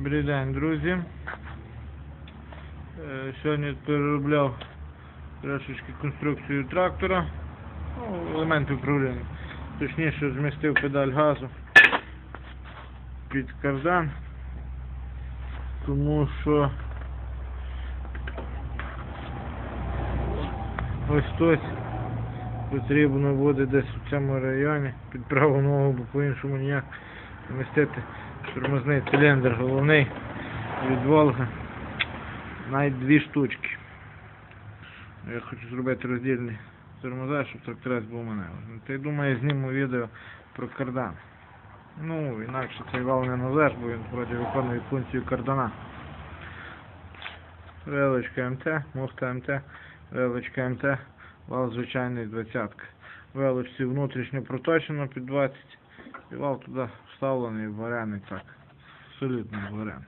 Добрий день, друзі. Е, Сьогодні переробляв трошечки конструкцію трактора, ну, елементи управління. Точніше змістив педаль газу під кардан, тому що ось тут потрібно буде десь у цьому районі під праву ногу, бо по-іншому ніяк вмістити тормозний циліндр головний від Волга. Навіть дві штучки. Я хочу зробити роздільний тормоза, щоб тракторець був маневрний. Та й думаю, зніму відео про кардан. Ну, інакше цей вал не назвеш, бо він вроді виконує функцію кардана. Величка МТ, муфта МТ, величка МТ, вал звичайний двадцятка. Величці внутрішньо проточено під 20. І вал туди вставлений варений так. Абсолютно варений.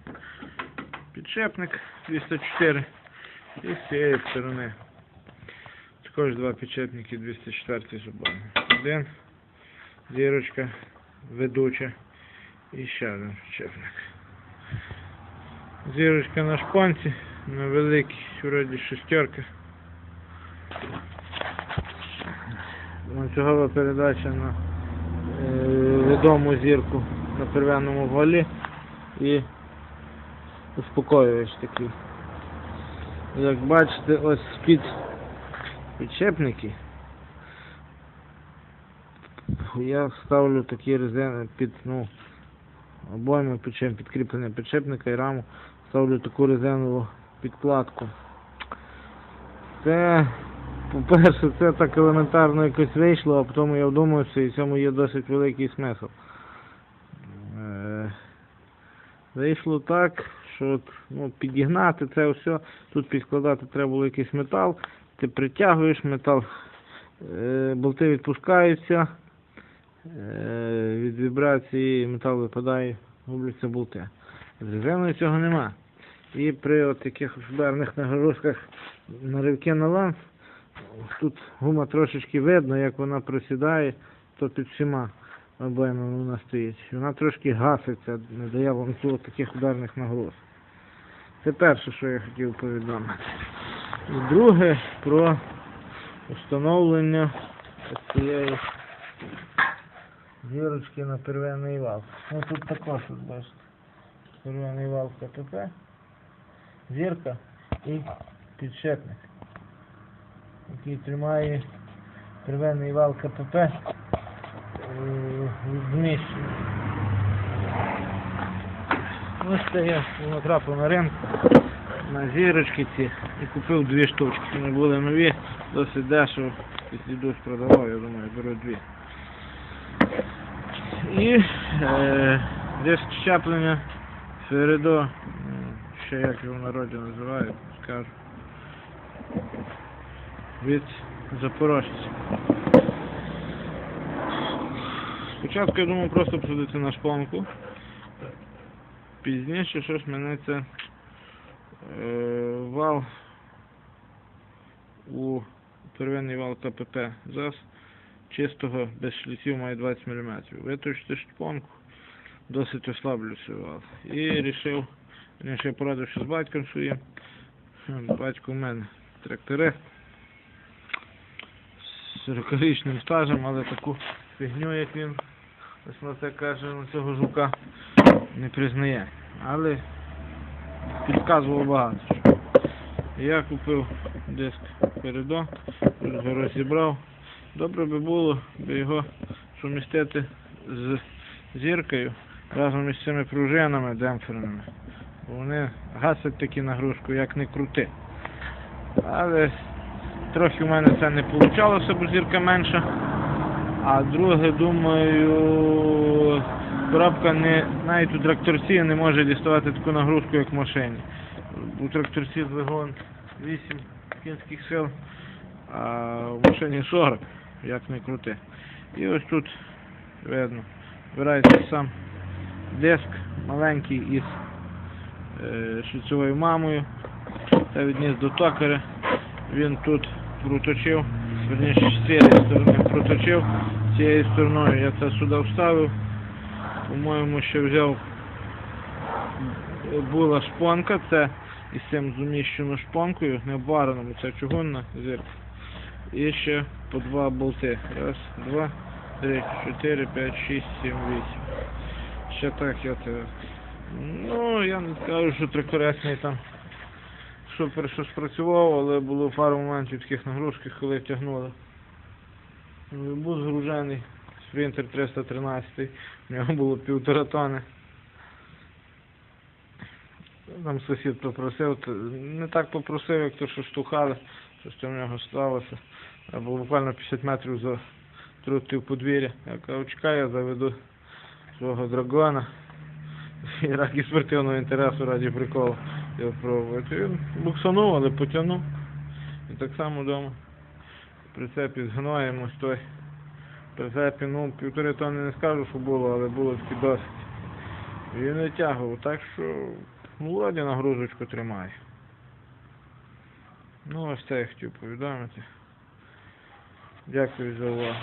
Підшипник 204 і з цієї сторони. Також два підшипники 204 зубами. Один, зірочка, ведуча і ще один підшипник. Зірочка на шпонці, на великій, вроді шестерка. Ланцюгова передача на відому зірку на первинному валі і успокоювач такий. Як бачите, ось під підшипники я ставлю такі резини під ну, обойми підшип, підкріплення підшипника і раму ставлю таку резинову підкладку. Це, по-перше, це так елементарно якось вийшло, а потім я вдумався і в цьому є досить великий смисл. Е, Вийшло так, що от, ну, підігнати це все, тут підкладати треба було якийсь метал, ти притягуєш метал, е, болти відпускаються, е, від вібрації метал випадає, губляться болти. З резиною цього нема. І при от таких ударних нагрузках на ривки на ланц, тут гума трошечки видно, як вона просідає, то під всіма обоями вона стоїть. Вона трошки гаситься, не дає вам таких ударних нагруз. Це перше, що я хотів повідомити. І друге про встановлення цієї зірочки на первинний вал. Ну тут також, от бачите, первинний вал КПП, зірка і підшипник, який тримає первинний вал КПП е, в місці. Ось це я натрапив на ринку на зірочки ці і купив дві штучки. Вони були нові, досить дешево. Якщо дощ продавав, я думаю, беру дві. І е, диск щеплення Фередо, м, ще як його в народі називають, скажу. Від запорожця. Спочатку я думав просто посадити на шпонку. Пізніше щось мене це е, вал у первинний вал КПП ЗАС чистого без шліців має 20 мм. Виточити шпонку, досить ослаблю цей вал. І рішив, він ще порадився з батьком своїм. Батько в мене тракторист 40-річним стажем, але таку фігню, як він ось на це каже, на цього жука не признає. Але підказував багато. Я купив диск передо, його розібрав. Добре би було би його сумістити з зіркою разом із цими пружинами демпферними. Вони гасять такі нагрузку, як не крути. Але трохи в мене це не вийшло, бо зірка менша. А друге, думаю, коробка не, навіть у тракторці не може діставати таку нагрузку, як в машині. У тракторці двигун 8 кінських сил, а в машині 40, як не крути. І ось тут видно, збирається сам диск маленький із е, шліцевою мамою. Та відніс до токаря. Він тут проточив, верніше з цієї сторони проточив, цією стороною я це сюди вставив. По-моєму, ще взяв була шпонка, це із цим зуміщеною шпонкою, не обвареному, це чугунна зірка. І ще по два болти. Раз, два, три, чотири, п'ять, шість, сім, вісім. Ще так я це. Ну, я не скажу, що трикорисний там супер що спрацював, але було пару моментів таких нагрузких, коли тягнули. Ну, Був згружений спринтер 313, в нього було півтора тони. Там сусід попросив, не так попросив, як то, що штухали, щось там в нього сталося. Треба було буквально 50 метрів за трути в подвір'я. Я кажу, чекай, я заведу свого драгона. І раді спортивного інтересу раді приколу його пробувати. Він буксанув, але потягнув. І так само вдома. В прицепі з той. В прицепі, ну, півтори тонни не скажу, що було, але було таки досить. Він витягував, так що ну, вроді нагрузочку тримає. Ну, ось це я хотів повідомити. Дякую за увагу.